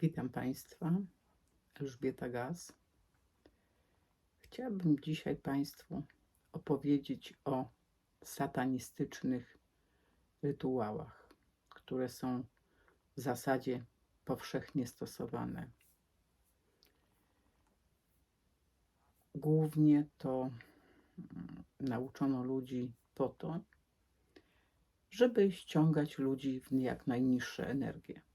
Witam Państwa, Elżbieta Gaz. Chciałabym dzisiaj Państwu opowiedzieć o satanistycznych rytuałach, które są w zasadzie powszechnie stosowane. Głównie to mm, nauczono ludzi po to, żeby ściągać ludzi w jak najniższe energie.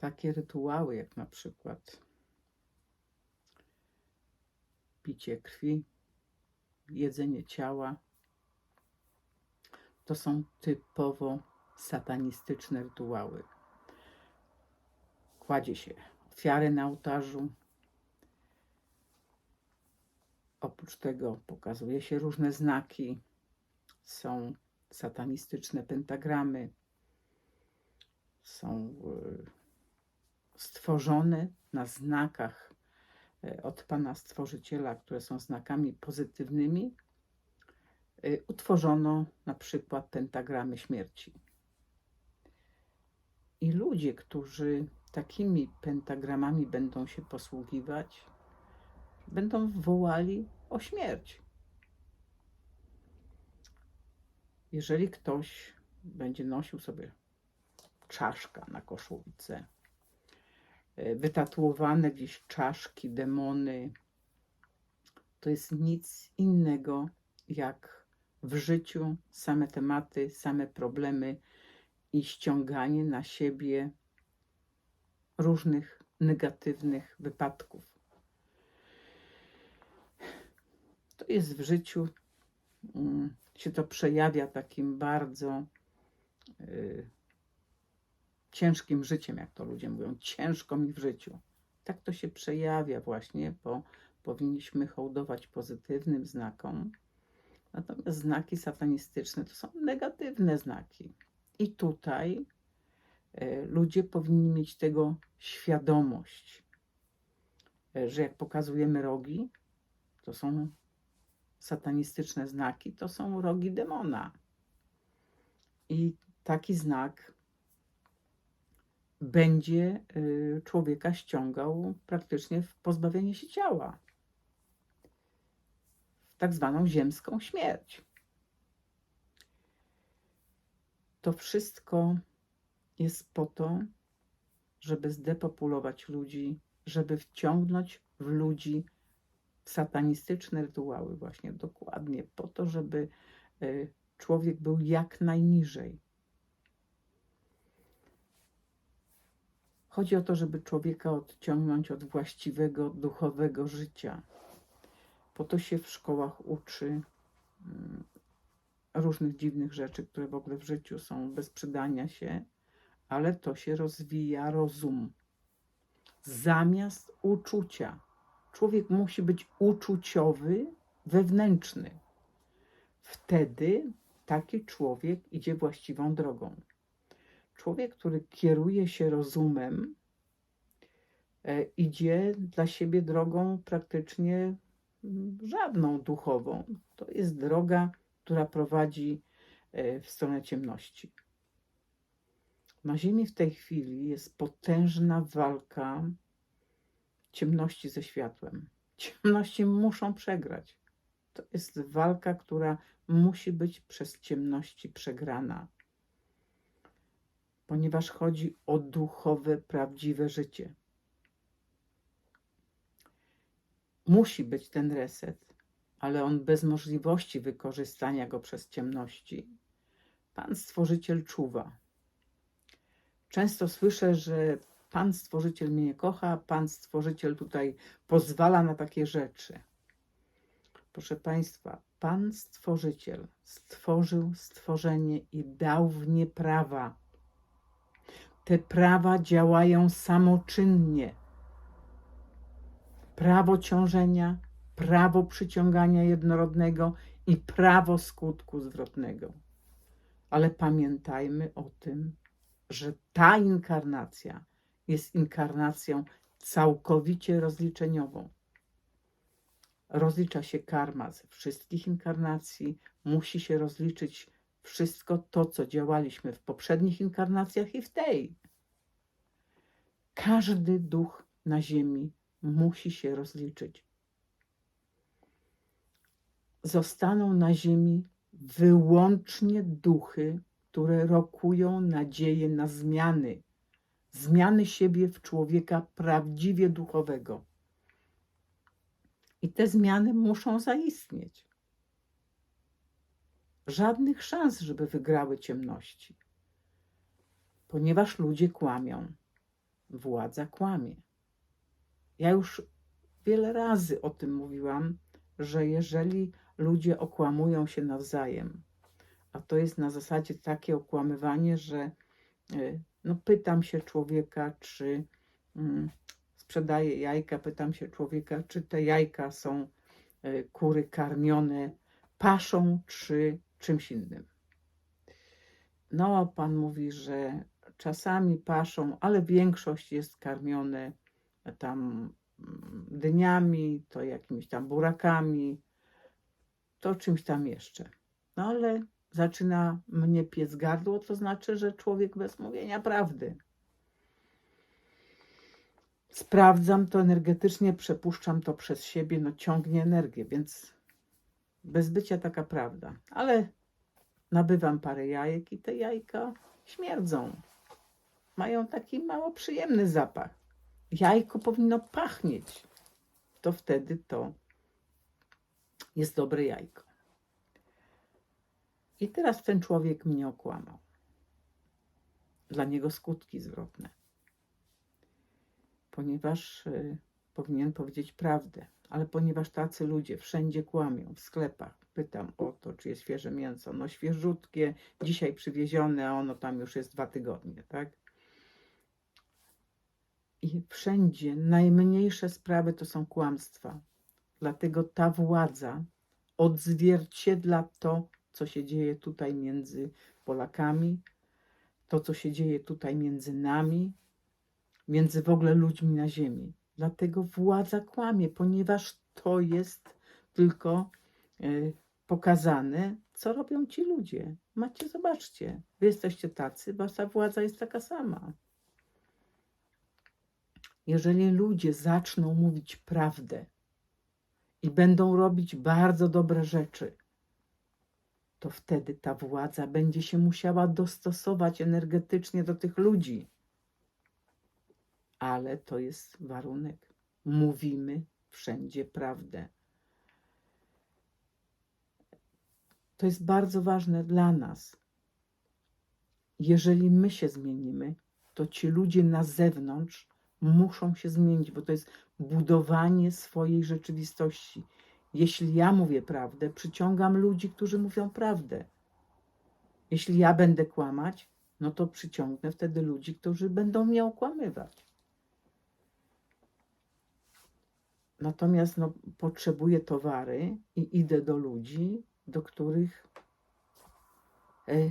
Takie rytuały, jak na przykład picie krwi, jedzenie ciała, to są typowo satanistyczne rytuały. Kładzie się ofiary na ołtarzu. Oprócz tego pokazuje się różne znaki. Są satanistyczne pentagramy. Są stworzone na znakach e, od Pana Stworzyciela, które są znakami pozytywnymi, e, utworzono na przykład pentagramy śmierci. I ludzie, którzy takimi pentagramami będą się posługiwać, będą wołali o śmierć. Jeżeli ktoś będzie nosił sobie czaszka na koszulce, e, wytatuowane gdzieś czaszki, demony, to jest nic innego jak w życiu same tematy, same problemy i ściąganie na siebie różnych negatywnych wypadków. To jest w życiu, mm, się to przejawia takim bardzo y, ciężkim życiem, jak to ludzie mówią, ciężko mi w życiu. Tak to się przejawia właśnie, bo powinniśmy hołdować pozytywnym znakom, natomiast znaki satanistyczne to są negatywne znaki. I tutaj e, ludzie powinni mieć tego świadomość, e, że jak pokazujemy rogi, to są satanistyczne znaki, to są rogi demona. I taki znak będzie y, człowieka ściągał praktycznie w pozbawienie się ciała, w tak zwaną ziemską śmierć. To wszystko jest po to, żeby zdepopulować ludzi, żeby wciągnąć w ludzi satanistyczne rytuały, właśnie dokładnie po to, żeby y, człowiek był jak najniżej Chodzi o to, żeby człowieka odciągnąć od właściwego duchowego życia. Po to się w szkołach uczy mm, różnych dziwnych rzeczy, które w ogóle w życiu są bez przydania się, ale to się rozwija rozum. Zamiast uczucia. Człowiek musi być uczuciowy, wewnętrzny. Wtedy taki człowiek idzie właściwą drogą. Człowiek, który kieruje się rozumem, e, idzie dla siebie drogą praktycznie mm, żadną duchową. To jest droga, która prowadzi e, w stronę ciemności. Na Ziemi w tej chwili jest potężna walka ciemności ze światłem. Ciemności muszą przegrać. To jest walka, która musi być przez ciemności przegrana ponieważ chodzi o duchowe, prawdziwe życie. Musi być ten reset, ale on bez możliwości wykorzystania go przez ciemności. Pan Stworzyciel czuwa. Często słyszę, że Pan Stworzyciel mnie nie kocha, Pan Stworzyciel tutaj pozwala na takie rzeczy. Proszę Państwa, Pan Stworzyciel stworzył stworzenie i dał w nie prawa te prawa działają samoczynnie. Prawo ciążenia, prawo przyciągania jednorodnego i prawo skutku zwrotnego. Ale pamiętajmy o tym, że ta inkarnacja jest inkarnacją całkowicie rozliczeniową. Rozlicza się karma ze wszystkich inkarnacji, musi się rozliczyć wszystko to, co działaliśmy w poprzednich inkarnacjach i w tej. Każdy duch na Ziemi musi się rozliczyć. Zostaną na Ziemi wyłącznie duchy, które rokują nadzieję na zmiany, zmiany siebie w człowieka prawdziwie duchowego. I te zmiany muszą zaistnieć. Żadnych szans, żeby wygrały ciemności, ponieważ ludzie kłamią, władza kłamie. Ja już wiele razy o tym mówiłam, że jeżeli ludzie okłamują się nawzajem, a to jest na zasadzie takie okłamywanie, że y, no, pytam się człowieka, czy mm, sprzedaję jajka, pytam się człowieka, czy te jajka są y, kury karmione paszą, czy czymś innym. No, pan mówi, że czasami paszą, ale większość jest karmione tam mm, dyniami, to jakimiś tam burakami, to czymś tam jeszcze. No ale zaczyna mnie piec gardło, to znaczy, że człowiek bez mówienia prawdy. Sprawdzam to energetycznie, przepuszczam to przez siebie, no ciągnie energię, więc bez bycia taka prawda. Ale nabywam parę jajek i te jajka śmierdzą. Mają taki mało przyjemny zapach. Jajko powinno pachnieć. To wtedy to jest dobre jajko. I teraz ten człowiek mnie okłamał. Dla niego skutki zwrotne. Ponieważ y, powinien powiedzieć prawdę, ale ponieważ tacy ludzie wszędzie kłamią, w sklepach, pytam o to, czy jest świeże mięso. No świeżutkie, dzisiaj przywiezione, a ono tam już jest dwa tygodnie, tak? I wszędzie najmniejsze sprawy to są kłamstwa. Dlatego ta władza odzwierciedla to, co się dzieje tutaj między Polakami, to, co się dzieje tutaj między nami, między w ogóle ludźmi na ziemi. Dlatego władza kłamie, ponieważ to jest tylko y, pokazane, co robią ci ludzie. Macie, zobaczcie, wy jesteście tacy, wasza władza jest taka sama. Jeżeli ludzie zaczną mówić prawdę i będą robić bardzo dobre rzeczy, to wtedy ta władza będzie się musiała dostosować energetycznie do tych ludzi. Ale to jest warunek. Mówimy wszędzie prawdę. To jest bardzo ważne dla nas. Jeżeli my się zmienimy, to ci ludzie na zewnątrz muszą się zmienić, bo to jest budowanie swojej rzeczywistości. Jeśli ja mówię prawdę, przyciągam ludzi, którzy mówią prawdę. Jeśli ja będę kłamać, no to przyciągnę wtedy ludzi, którzy będą mnie okłamywać. Natomiast no, potrzebuję towary i idę do ludzi, do których e,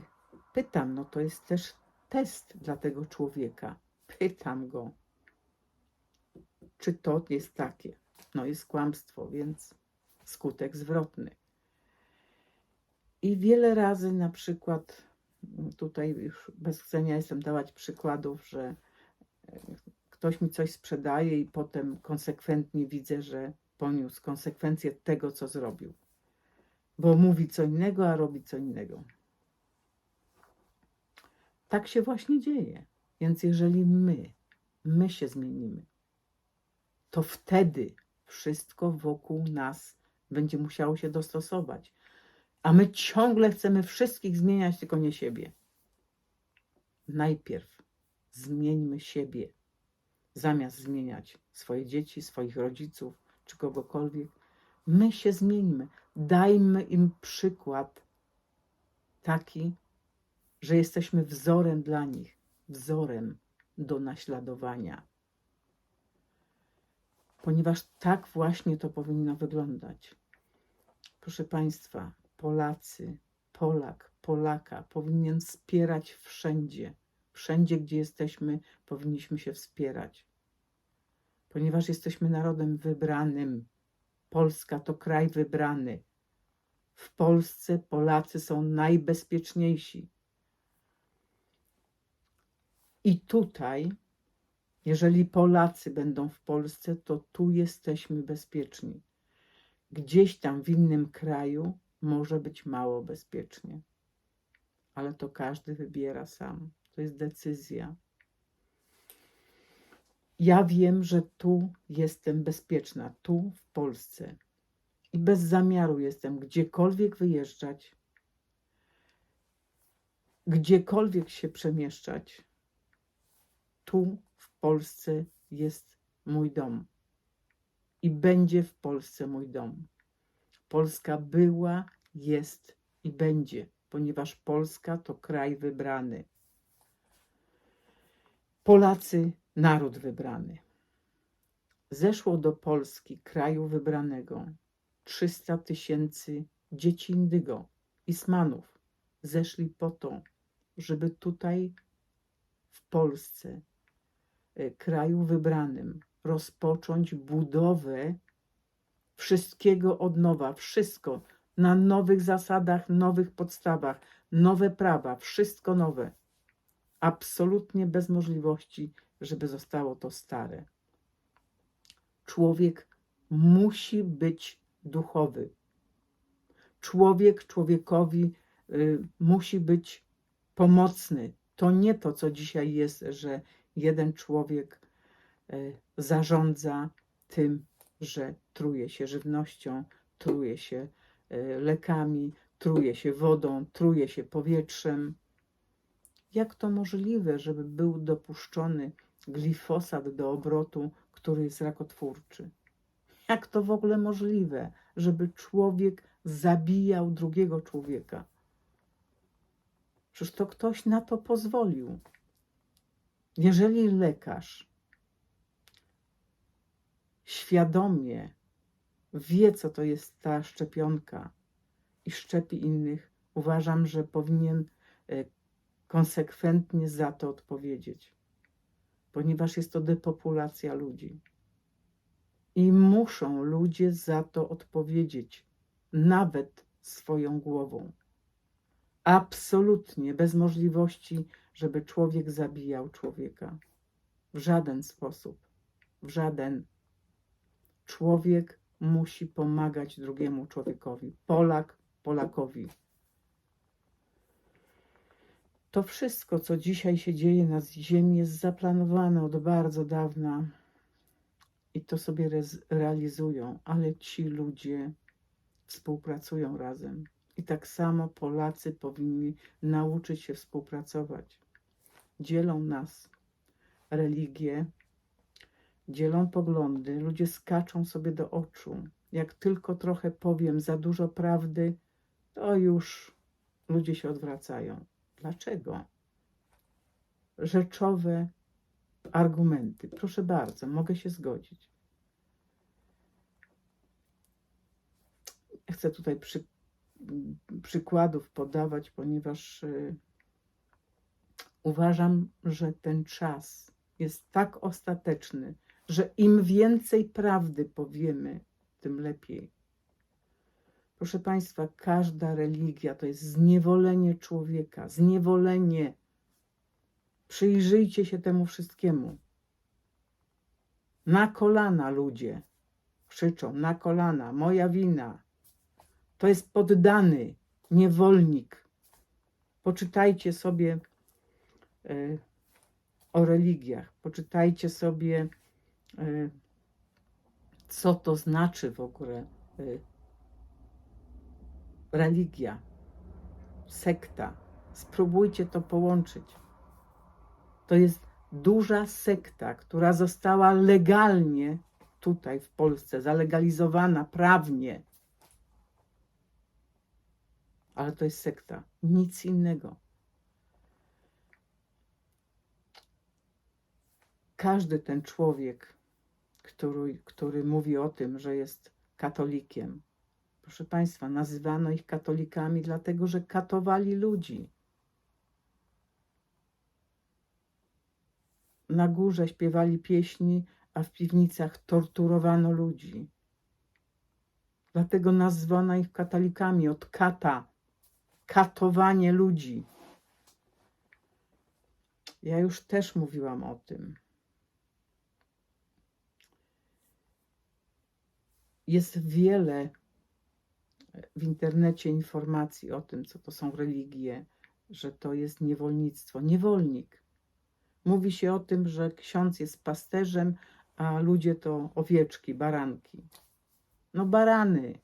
pytam. No to jest też test dla tego człowieka. Pytam go, czy to jest takie. No jest kłamstwo, więc skutek zwrotny. I wiele razy na przykład, tutaj już bez chcenia jestem dawać przykładów, że ktoś mi coś sprzedaje i potem konsekwentnie widzę, że poniósł konsekwencje tego, co zrobił. Bo mówi co innego, a robi co innego. Tak się właśnie dzieje. Więc jeżeli my, my się zmienimy, to wtedy wszystko wokół nas będzie musiało się dostosować. A my ciągle chcemy wszystkich zmieniać, tylko nie siebie. Najpierw zmieńmy siebie, zamiast zmieniać swoje dzieci, swoich rodziców czy kogokolwiek. My się zmieńmy. Dajmy im przykład taki, że jesteśmy wzorem dla nich, wzorem do naśladowania ponieważ tak właśnie to powinno wyglądać. Proszę Państwa, Polacy, Polak, Polaka powinien wspierać wszędzie. Wszędzie, gdzie jesteśmy, powinniśmy się wspierać, ponieważ jesteśmy narodem wybranym. Polska to kraj wybrany. W Polsce Polacy są najbezpieczniejsi. I tutaj, jeżeli Polacy będą w Polsce, to tu jesteśmy bezpieczni. Gdzieś tam w innym kraju może być mało bezpiecznie, ale to każdy wybiera sam. To jest decyzja. Ja wiem, że tu jestem bezpieczna, tu w Polsce. I bez zamiaru jestem gdziekolwiek wyjeżdżać, gdziekolwiek się przemieszczać. Tu w Polsce jest mój dom. I będzie w Polsce mój dom. Polska była, jest i będzie, ponieważ Polska to kraj wybrany. Polacy naród wybrany. Zeszło do Polski, kraju wybranego, 300 tysięcy dzieci indygo, Ismanów. Zeszli po to, żeby tutaj w Polsce, e, kraju wybranym, rozpocząć budowę wszystkiego od nowa, wszystko na nowych zasadach, nowych podstawach, nowe prawa, wszystko nowe. Absolutnie bez możliwości, żeby zostało to stare. Człowiek musi być duchowy. Człowiek człowiekowi y, musi być pomocny. To nie to, co dzisiaj jest, że jeden człowiek y, zarządza tym, że truje się żywnością, truje się y, lekami, truje się wodą, truje się powietrzem. Jak to możliwe, żeby był dopuszczony glifosat do obrotu, który jest rakotwórczy? Jak to w ogóle możliwe, żeby człowiek zabijał drugiego człowieka? Przecież to ktoś na to pozwolił. Jeżeli lekarz świadomie wie, co to jest ta szczepionka i szczepi innych, uważam, że powinien e, konsekwentnie za to odpowiedzieć, ponieważ jest to depopulacja ludzi. I muszą ludzie za to odpowiedzieć, nawet swoją głową. Absolutnie bez możliwości, żeby człowiek zabijał człowieka. W żaden sposób. W żaden. Człowiek musi pomagać drugiemu człowiekowi. Polak Polakowi. To wszystko, co dzisiaj się dzieje na Ziemi, jest zaplanowane od bardzo dawna i to sobie realizują, ale ci ludzie współpracują razem. I tak samo Polacy powinni nauczyć się współpracować. Dzielą nas religie, dzielą poglądy, ludzie skaczą sobie do oczu. Jak tylko trochę powiem za dużo prawdy, to już ludzie się odwracają. Dlaczego? Rzeczowe argumenty. Proszę bardzo, mogę się zgodzić. Chcę tutaj przy, przykładów podawać, ponieważ y, uważam, że ten czas jest tak ostateczny, że im więcej prawdy powiemy, tym lepiej. Proszę Państwa, każda religia to jest zniewolenie człowieka, zniewolenie. Przyjrzyjcie się temu wszystkiemu. Na kolana ludzie krzyczą, na kolana, moja wina. To jest poddany, niewolnik. Poczytajcie sobie e, o religiach, poczytajcie sobie, e, co to znaczy w ogóle e, religia, sekta. Spróbujcie to połączyć. To jest duża sekta, która została legalnie tutaj w Polsce, zalegalizowana prawnie. Ale to jest sekta, nic innego. Każdy ten człowiek, który, który mówi o tym, że jest katolikiem, Proszę Państwa, nazywano ich katolikami, dlatego że katowali ludzi. Na górze śpiewali pieśni, a w piwnicach torturowano ludzi. Dlatego nazwano ich katolikami od kata. Katowanie ludzi. Ja już też mówiłam o tym. Jest wiele w internecie informacji o tym, co to są religie, że to jest niewolnictwo. Niewolnik. Mówi się o tym, że ksiądz jest pasterzem, a ludzie to owieczki, baranki. No barany.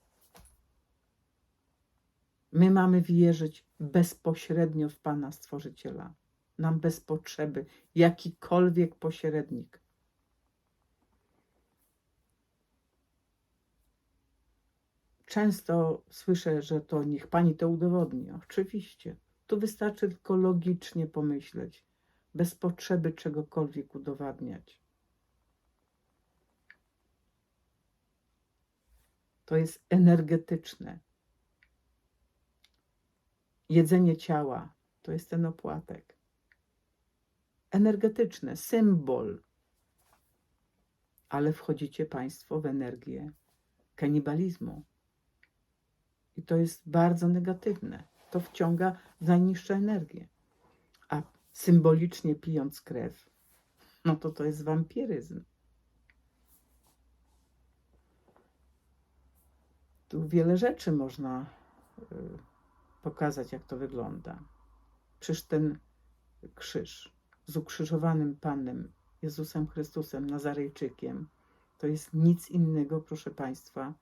My mamy wierzyć bezpośrednio w Pana Stworzyciela. Nam bez potrzeby jakikolwiek pośrednik. Często słyszę, że to niech Pani to udowodni. Oczywiście. Tu wystarczy tylko logicznie pomyśleć, bez potrzeby czegokolwiek udowadniać. To jest energetyczne. Jedzenie ciała to jest ten opłatek. Energetyczne, symbol. Ale wchodzicie Państwo w energię kanibalizmu. I to jest bardzo negatywne. To wciąga w najniższe energię. A symbolicznie pijąc krew, no to to jest wampiryzm. Tu wiele rzeczy można y, pokazać, jak to wygląda. Przecież ten krzyż z ukrzyżowanym Panem Jezusem Chrystusem, Nazarejczykiem, to jest nic innego, proszę Państwa,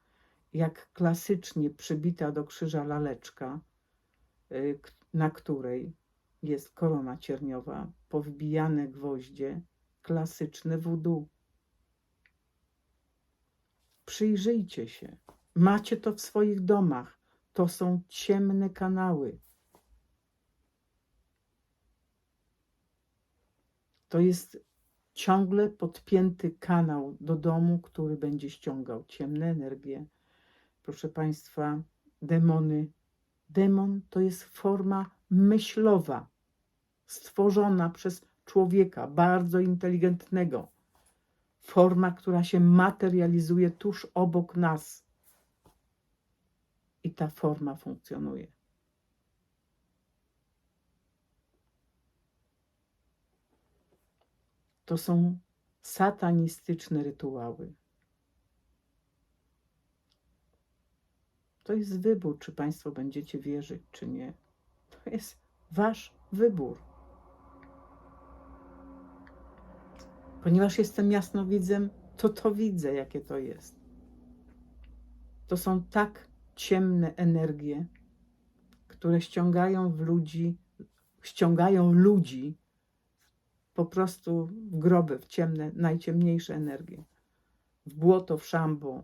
jak klasycznie przybita do krzyża laleczka, y, na której jest korona cierniowa, powbijane gwoździe, klasyczne wudu. Przyjrzyjcie się. Macie to w swoich domach. To są ciemne kanały. To jest ciągle podpięty kanał do domu, który będzie ściągał ciemne energie. Proszę Państwa, demony. Demon to jest forma myślowa, stworzona przez człowieka bardzo inteligentnego. Forma, która się materializuje tuż obok nas. I ta forma funkcjonuje. To są satanistyczne rytuały. To jest wybór, czy Państwo będziecie wierzyć, czy nie. To jest Wasz wybór. Ponieważ jestem jasnowidzem, to to widzę, jakie to jest. To są tak ciemne energie, które ściągają w ludzi, ściągają ludzi po prostu w groby, w ciemne, najciemniejsze energie. W błoto, w szambo.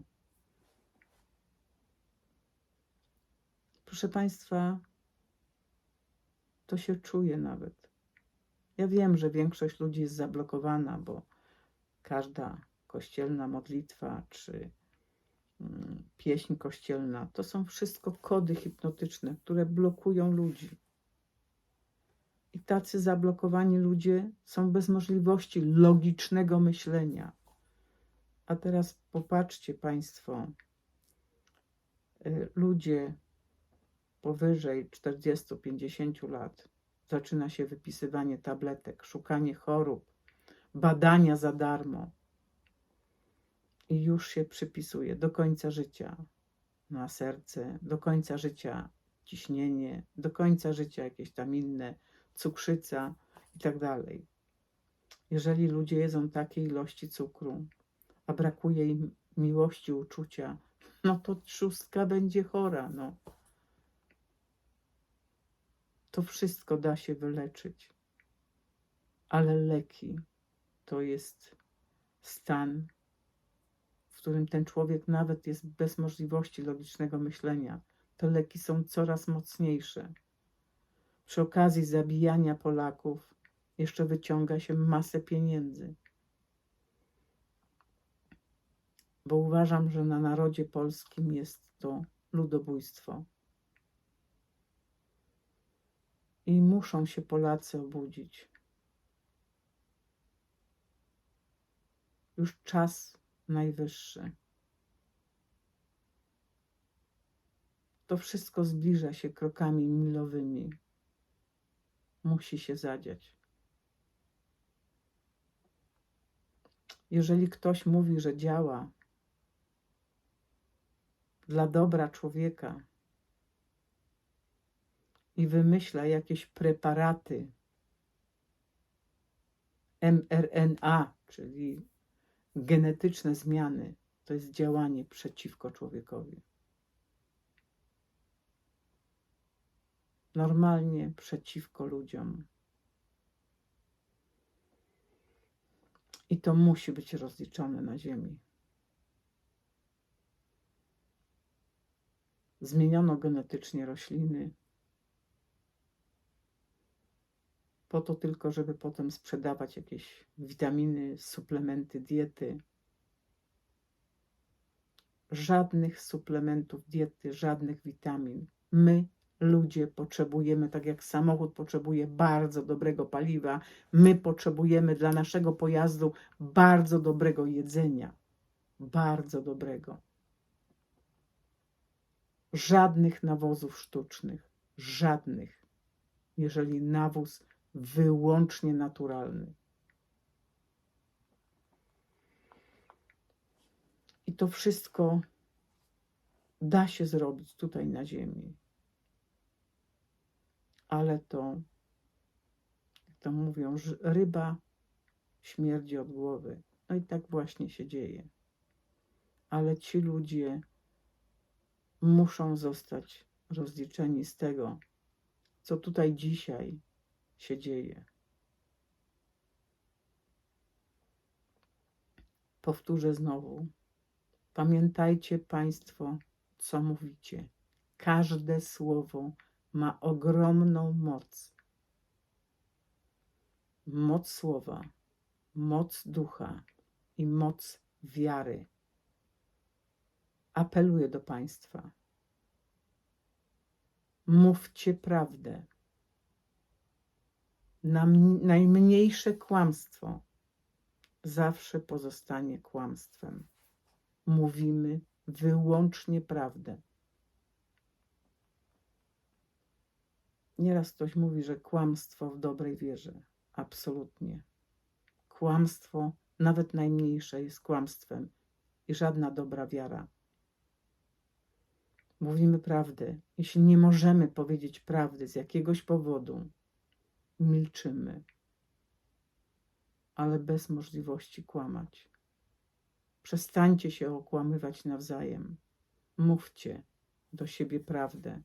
Proszę Państwa, to się czuje nawet. Ja wiem, że większość ludzi jest zablokowana, bo każda kościelna modlitwa czy mm, pieśń kościelna to są wszystko kody hipnotyczne, które blokują ludzi. I tacy zablokowani ludzie są bez możliwości logicznego myślenia. A teraz popatrzcie Państwo, y, ludzie powyżej 40-50 lat zaczyna się wypisywanie tabletek, szukanie chorób, badania za darmo. I już się przypisuje do końca życia na serce, do końca życia ciśnienie, do końca życia jakieś tam inne, cukrzyca i tak dalej. Jeżeli ludzie jedzą takiej ilości cukru, a brakuje im miłości, uczucia, no to trzustka będzie chora. No. To wszystko da się wyleczyć. Ale leki to jest stan, w którym ten człowiek nawet jest bez możliwości logicznego myślenia. Te leki są coraz mocniejsze. Przy okazji zabijania Polaków jeszcze wyciąga się masę pieniędzy. Bo uważam, że na narodzie polskim jest to ludobójstwo. I muszą się Polacy obudzić. Już czas najwyższy. To wszystko zbliża się krokami milowymi. Musi się zadziać. Jeżeli ktoś mówi, że działa dla dobra człowieka i wymyśla jakieś preparaty mRNA, czyli genetyczne zmiany, to jest działanie przeciwko człowiekowi. Normalnie przeciwko ludziom. I to musi być rozliczone na Ziemi. Zmieniono genetycznie rośliny, po to tylko, żeby potem sprzedawać jakieś witaminy, suplementy diety. Żadnych suplementów diety, żadnych witamin. My, ludzie, potrzebujemy, tak jak samochód potrzebuje bardzo dobrego paliwa, my potrzebujemy dla naszego pojazdu bardzo dobrego jedzenia. Bardzo dobrego. Żadnych nawozów sztucznych. Żadnych. Jeżeli nawóz wyłącznie naturalny. I to wszystko da się zrobić tutaj na Ziemi. Ale to, jak to mówią, ryba śmierdzi od głowy. No i tak właśnie się dzieje. Ale ci ludzie muszą zostać rozliczeni z tego, co tutaj dzisiaj się dzieje. Powtórzę znowu. Pamiętajcie Państwo, co mówicie. Każde słowo ma ogromną moc. Moc słowa, moc ducha i moc wiary. Apeluję do Państwa. Mówcie prawdę najmniejsze kłamstwo zawsze pozostanie kłamstwem. Mówimy wyłącznie prawdę. Nieraz ktoś mówi, że kłamstwo w dobrej wierze. Absolutnie. Kłamstwo, nawet najmniejsze, jest kłamstwem i żadna dobra wiara. Mówimy prawdę. Jeśli nie możemy powiedzieć prawdy z jakiegoś powodu, milczymy, ale bez możliwości kłamać. Przestańcie się okłamywać nawzajem. Mówcie do siebie prawdę.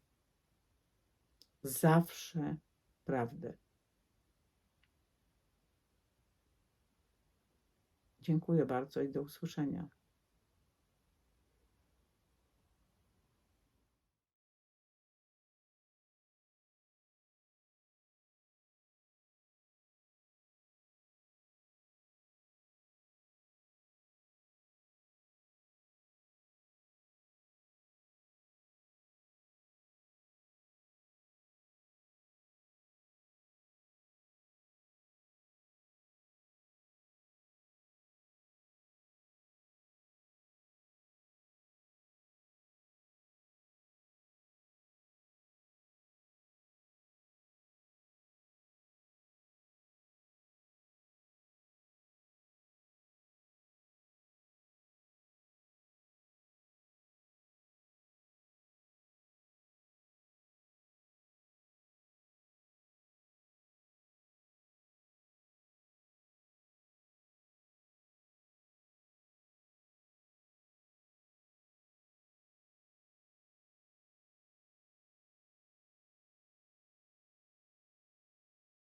Zawsze prawdę. Dziękuję bardzo i do usłyszenia.